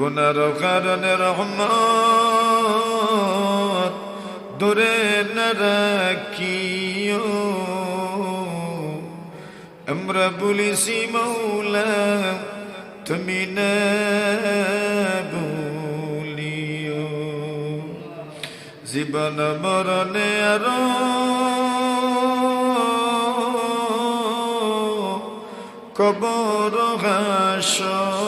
গুনার কারণে রহমত দূরে না রাখিও। আমরা বলিছি, মৌলা, তুমি না বলিও। জীবন মরণে আরও কবর হাসরে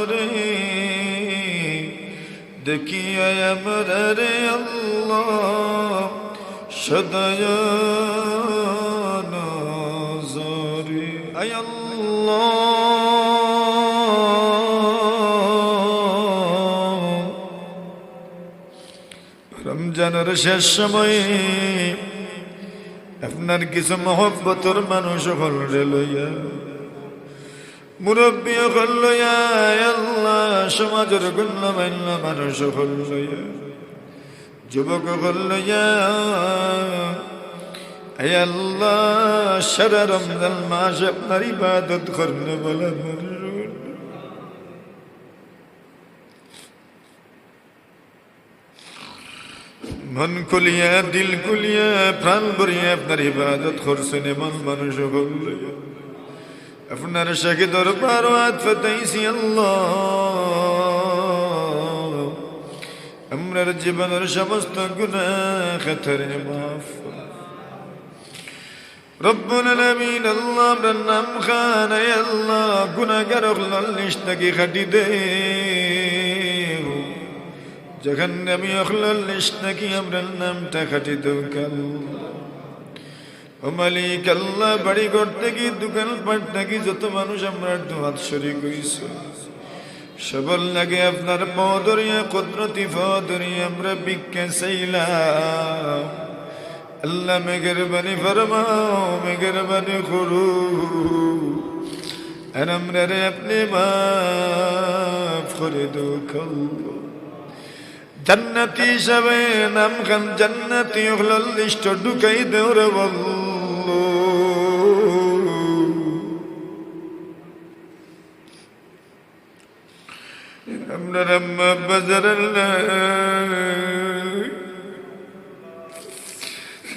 দেখিয়া আমরা রে আল্লাহ সদয় নজরে। রমজানের শেষ সময়ে আপনার কিছু মহব্বতর মানুষ হলে লইয়া। মুরব্বী হল লইয়া আল্লাহ, সমাজের গণ্যমান্য মানুষ লইয়া যুবক হল। মন কুলিয়া দিল কুলিয়া প্রাণ ভরিয়া আপনার ইবাদত করছেন এমন মানুষ হল আপনার শাকে দরবার হাত ফতাইছি আল্লাহ আমরার জীবনের সমস্ত গুণা খাতরে মাফ রব্বুল আলামিন আল্লাহ আপনার নাম খান আয় আল্লাহ গুনাহগার হলাল নিষ্টাকে খাটি দে যখন আমি অখলাল নিষ্টাকি আমরার নামটা খাটি দৌকাল ও মালিক, আল্লাহ বাড়ি ঘর থেকে দোকান পাট থেকে যত মানুষ আমরা দুহাত শরীর কইছে সবল লাগে আপনার পদরিয়া, কুদরতি পদরিয়া আমরা বিজ্ঞা চাইলাম। আল্লাহ মেঘের বাণী ফরমাও মেঘের বাণী করু আর আমরা রে আপনি মাফ করে দুঃখ জান্নাতি হিসাবে নাম খান জান্নাতি হল লিষ্ট ঢুকাই দেওরে বল। الحمد لما بذل الله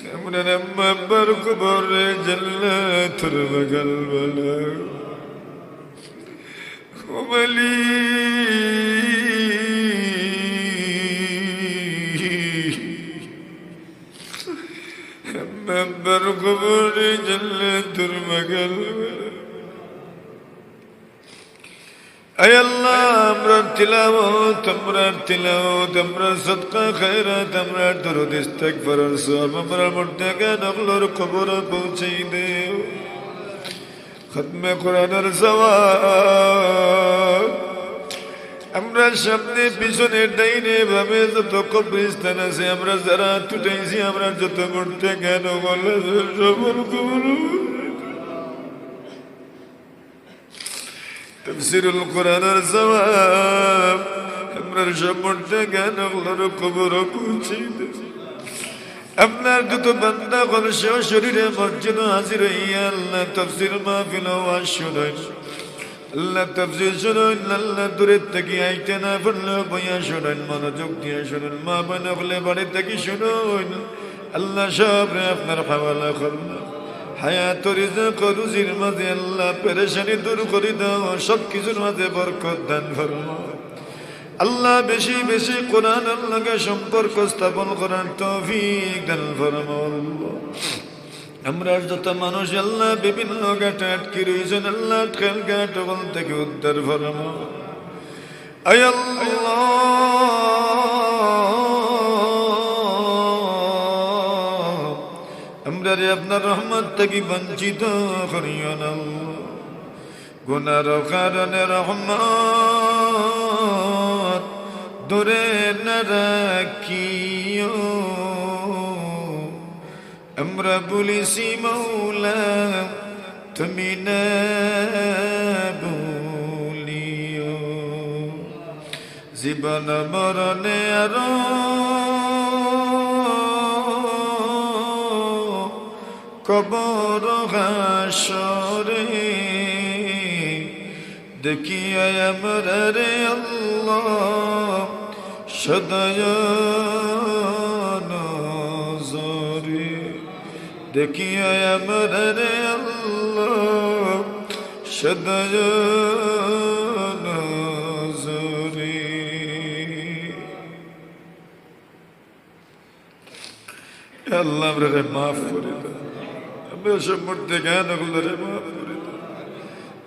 الحمد لما بركب الرجل ترب قلبنا وملي لما بركب الرجل ترب الله আমরা সামনে পিছনে ডাইনে ভাবে যত কবরিস্তান আছে, আমরা যারা টুটাইছি আমরা যত মূর্তে জ্ঞান বলে সবর তফসিরুল কোরআনের সওয়াব আমরার সম্পর্কে জ্ঞান আল্লাহর কবর পৌঁছে আপনার যত বান্দা সেও শরীরে মসজিদ হাজির হইয়া আল্লাহ, তফসির মাহফিল ওয়াজ শুনেন। আল্লাহ তফসির শুনেন, আল্লাহ দূরের থেকে আইতে না পারলে বইয়া শুনেন, মনোযোগ দিয়ে শুনেন। মা বোন হলে বাড়ি থেকে শুনুন। আল্লাহ সব আপনার হাওয়ালা করলাম হায়াত রিজক রুজির মাঝে আল্লাহ পেরেশানি দূর করে দাও সব কিছুর মাঝে বরকত দান ফরমাও আল্লাহ বেশি বেশি কোরআন আল্লাহকে সম্পর্ক স্থাপন করার তৌফিক দান আল্লাহ। আমরা যত মানুষ আল্লাহ বিভিন্ন ঘাটে আটকে রয়েছেন, আল্লাহ খেল ঘাট থেকে উদ্ধার ফরমাও আয় আল্লাহ! আমরা রে আপনার রহমত থেকে বঞ্চিত করিও না। গুনার কারণে রহমত দূরে না রাখিও। আমরা বলিছি, মৌলা, তুমি না বলিও। জীবন মরণে আরও কবর হাসরে দেখিয়া আমরা রে আল্লাহ সদয়া নজরে। দেখিয়া আমার রে আল্লাহ সদয়া নজরে। আল্লাহ, আমরা মাফ করে দাও আমরা সব মধ্যে জ্ঞান ওগুলো রে মাফ করে দাও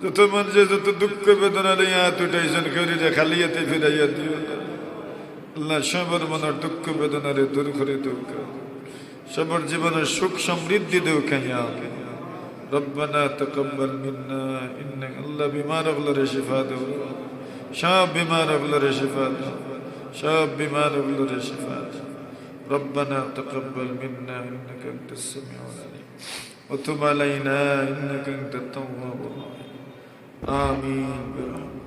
যত মানুষের যত দুঃখ বেদনা রে হাত উঠাইছেন করিলে খালি হাতে ফিরাইয়া দিও না। আল্লাহ সবার মনের দুঃখ বেদনা রে দূর করে দেও সবার জীবনের সুখ সমৃদ্ধি দেও খাইয়া ربنا تقبل منا انك الله بما رغل شفاء دو شاب بما رغل شفاء دو شاب بما رغل شفاء دو ربنا تقبل منا انك انت السميع العليم وتب علينا إنك أنت التواب الرحيم. آمين برحمتك